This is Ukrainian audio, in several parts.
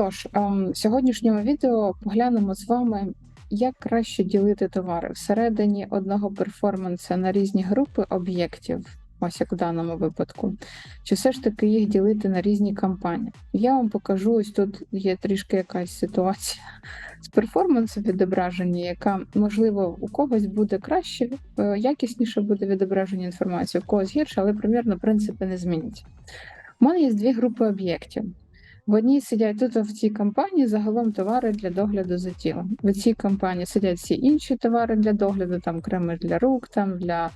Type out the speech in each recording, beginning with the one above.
Тож, ем, в сьогоднішньому відео поглянемо з вами, як краще ділити товари всередині одного перформанса на різні групи об'єктів, ось як в даному випадку, чи все ж таки їх ділити на різні кампанії. Я вам покажу, ось тут є трішки якась ситуація з перформансом відображення, яка, можливо, у когось буде краще, е, якісніше буде відображення інформації, у когось гірше, але примірно принципи не зміняться. У мене є дві групи об'єктів. В одній сидять тут в цій компанії загалом товари для догляду за тілом. В цій компанії сидять всі інші товари для догляду, там креми для рук, там для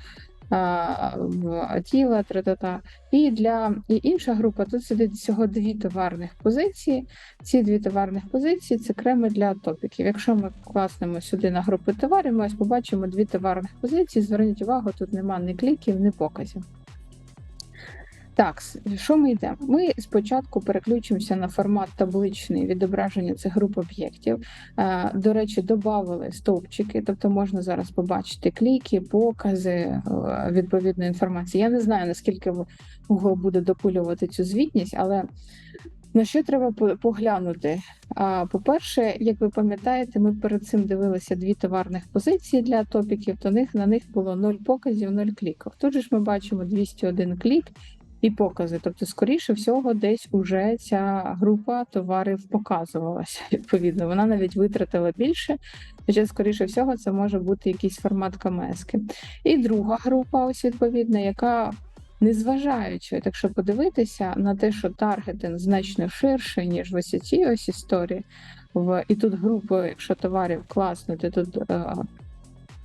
а, тіла, тра-та-та. І для і інша група тут сидить всього дві товарних позиції. Ці дві товарних позиції це креми для атопіків. Якщо ми класнемо сюди на групи товарів, ми ось побачимо дві товарних позиції. Зверніть увагу, тут нема ні кліків, ні показів. Так, що ми йдемо? Ми спочатку переключимося на формат табличний відображення цих груп об'єктів. Е, До речі, додали стовпчики, тобто можна зараз побачити кліки, покази е, відповідної інформації. Я не знаю, наскільки Google буде допилювати цю звітність, але на що треба поглянути? По-перше, як ви пам'ятаєте, ми перед цим дивилися дві товарних позиції для топіків, то них, на них було 0 показів, 0 кліків. Тут же ж ми бачимо 201 клік і покази. Тобто, скоріше всього, десь уже ця група товарів показувалася. Відповідно, вона навіть витратила більше. Хоча, скоріше всього, це може бути якийсь формат КМСки. І друга група, ось відповідно, яка. Незважаючи, так що подивитися на те, що таргетинг значно ширший, ніж в ось цій ось історії, в і тут групи, якщо товарів класнути, тут е,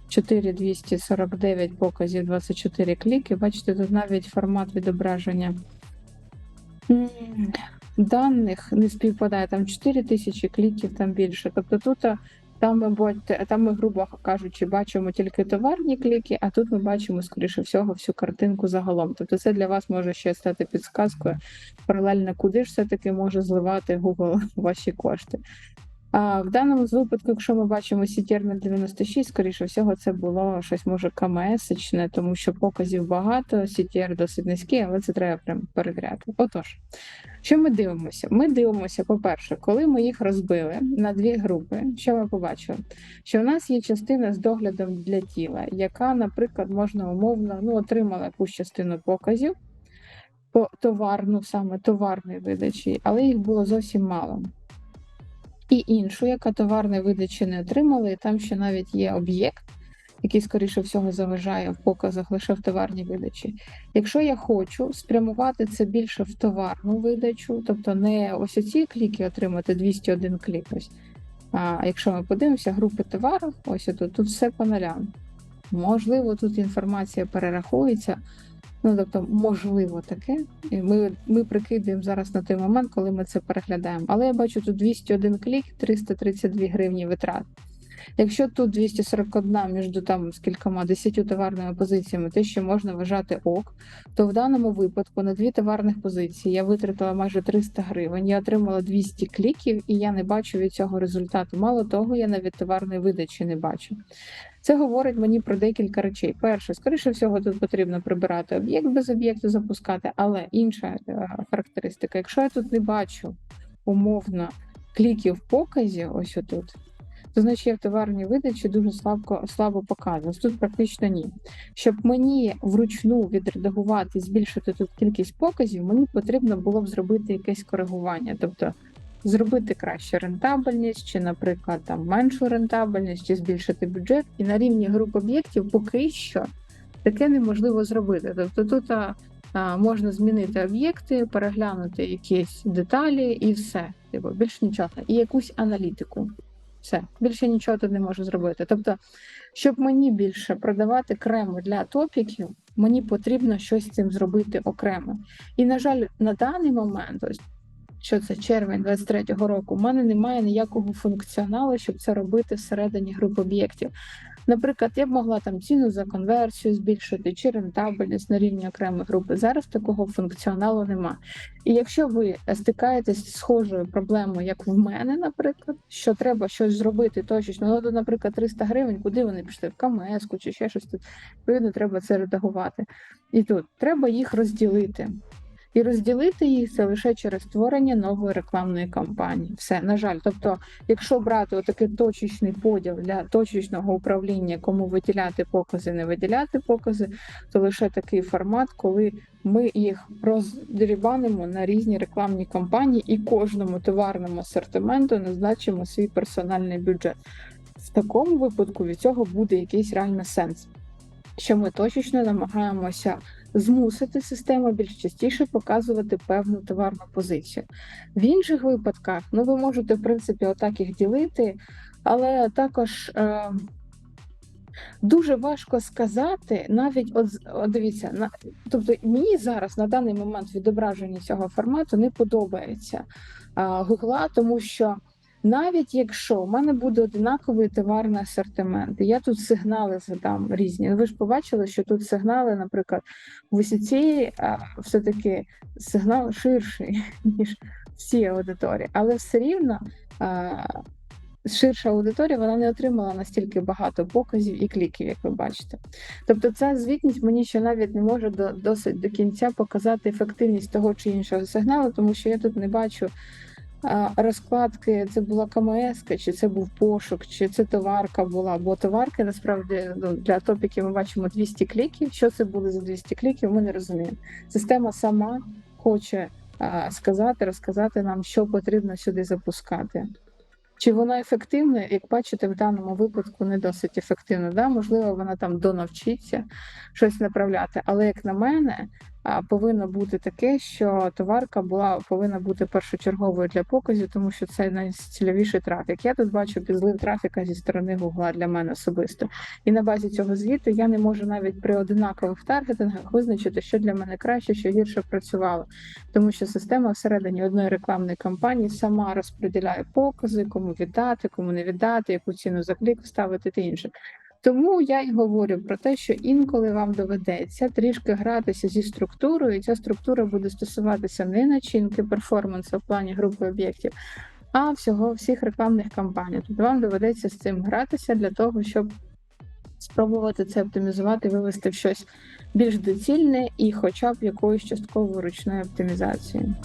4249 показів, 24 кліки. Бачите, тут навіть формат відображення даних не співпадає. Там 4000 кліків, там більше. Тобто тут там ми, бать- там ми, грубо кажучи, бачимо тільки товарні кліки, а тут ми бачимо, скоріше всього, всю картинку загалом. Тобто це для вас може ще стати підсказкою паралельно, куди ж все-таки може зливати Google ваші кошти. А в даному випадку, якщо ми бачимо CTR 96, скоріше всього, це було щось може КМС-ічне, тому що показів багато, CTR досить низький, але це треба прям перевіряти. Отож, що ми дивимося? Ми дивимося, по-перше, коли ми їх розбили на дві групи, що ми побачили? Що в нас є частина з доглядом для тіла, яка, наприклад, можна умовно ну, отримала якусь частину показів по товарну, саме товарної видачі, але їх було зовсім мало і іншу, яка товарної видачі не отримала, і там ще навіть є об'єкт, який, скоріше всього, заважає в показах лише в товарній видачі. Якщо я хочу спрямувати це більше в товарну видачу, тобто не ось ці кліки отримати 201 клік. Ось. А якщо ми подивимося, групи товарів, ось тут, тут все по нулям. Можливо, тут інформація перерахується. Ну, тобто, можливо, таке. Ми, ми прикидаємо зараз на той момент, коли ми це переглядаємо. Але я бачу тут 201 клік, 332 гривні витрат. Якщо тут 241 між там з кількома 10 товарними позиціями, те, що можна вважати ок, то в даному випадку на дві товарних позиції я витратила майже 300 гривень, я отримала 200 кліків, і я не бачу від цього результату. Мало того, я навіть товарної видачі не бачу. Це говорить мені про декілька речей. Перше, скоріше всього, тут потрібно прибирати об'єкт без об'єкту, запускати, але інша е, характеристика, якщо я тут не бачу умовно кліків показів, ось отут, то значить я в товарній видачі дуже слабко слабо показую. Тут практично ні. Щоб мені вручну відредагувати, збільшити тут кількість показів, мені потрібно було б зробити якесь коригування. Тобто зробити краще рентабельність, чи, наприклад, там меншу рентабельність, чи збільшити бюджет. І на рівні груп об'єктів поки що таке неможливо зробити. Тобто тут можна змінити об'єкти, переглянути якісь деталі і все. Типу, більше нічого. І якусь аналітику. Все, більше нічого тут не можу зробити. Тобто, щоб мені більше продавати креми для топіків, мені потрібно щось з цим зробити окремо. І, на жаль, на даний момент, ось що це червень 23-го року, у мене немає ніякого функціоналу, щоб це робити всередині груп об'єктів. Наприклад, я б могла там ціну за конверсію збільшити чи рентабельність на рівні окремої групи. Зараз такого функціоналу нема. І якщо ви стикаєтесь з схожою проблемою, як в мене, наприклад, що треба щось зробити точечно, ну, наприклад, 300 гривень, куди вони пішли? В КМС чи ще щось тут. Відповідно, треба це редагувати. І тут треба їх розділити. І розділити їх лише через створення нової рекламної кампанії. Все, на жаль. Тобто, якщо брати отакий точечний поділ для точечного управління, кому виділяти покази, не виділяти покази, то лише такий формат, коли ми їх роздерібанимо на різні рекламні кампанії і кожному товарному асортименту назначимо свій персональний бюджет. В такому випадку від цього буде якийсь реальний сенс, що ми точечно намагаємося змусити систему більш частіше показувати певну товарну позицію. В інших випадках, ну ви можете, в принципі, отак їх ділити, але також. Е- Дуже важко сказати, навіть от, от дивіться, на тобто мені зараз на даний момент відображення цього формату не подобається а, Гугла, тому що навіть якщо в мене буде одинаковий товарний асортимент, я тут сигнали задам різні. Ви ж побачили, що тут сигнали, наприклад, в висоті все-таки сигнал ширший, ніж всі аудиторії, але все рівно. Ширша аудиторія вона не отримала настільки багато показів і кліків, як ви бачите. Тобто, ця звітність мені ще навіть не може до, досить до кінця показати ефективність того чи іншого сигналу, тому що я тут не бачу розкладки, це була КМС, чи це був пошук, чи це товарка була. Бо товарки насправді ну, для топіків ми бачимо 200 кліків. Що це були за 200 кліків, ми не розуміємо. Система сама хоче сказати, розказати нам, що потрібно сюди запускати. Чи вона ефективна, як бачите, в даному випадку не досить ефективна. Да? Можливо, вона там донавчиться щось направляти. Але як на мене, повинно бути таке, що товарка була повинна бути першочерговою для показів, тому що це найцільовіший трафік. Я тут бачу підзлив трафіка зі сторони Гугла для мене особисто. І на базі цього звіту я не можу навіть при одинакових таргетингах визначити, що для мене краще, що гірше працювало, тому що система всередині одної рекламної кампанії сама розподіляє покази, кому віддати, кому не віддати, яку ціну за клік вставити та інше. Тому я й говорю про те, що інколи вам доведеться трішки гратися зі структурою, і ця структура буде стосуватися не начинки перформансу в плані групи об'єктів, а всього всіх рекламних кампаній. Тобто вам доведеться з цим гратися для того, щоб спробувати це оптимізувати, вивести в щось більш доцільне і, хоча б якоюсь частковою ручною оптимізацією.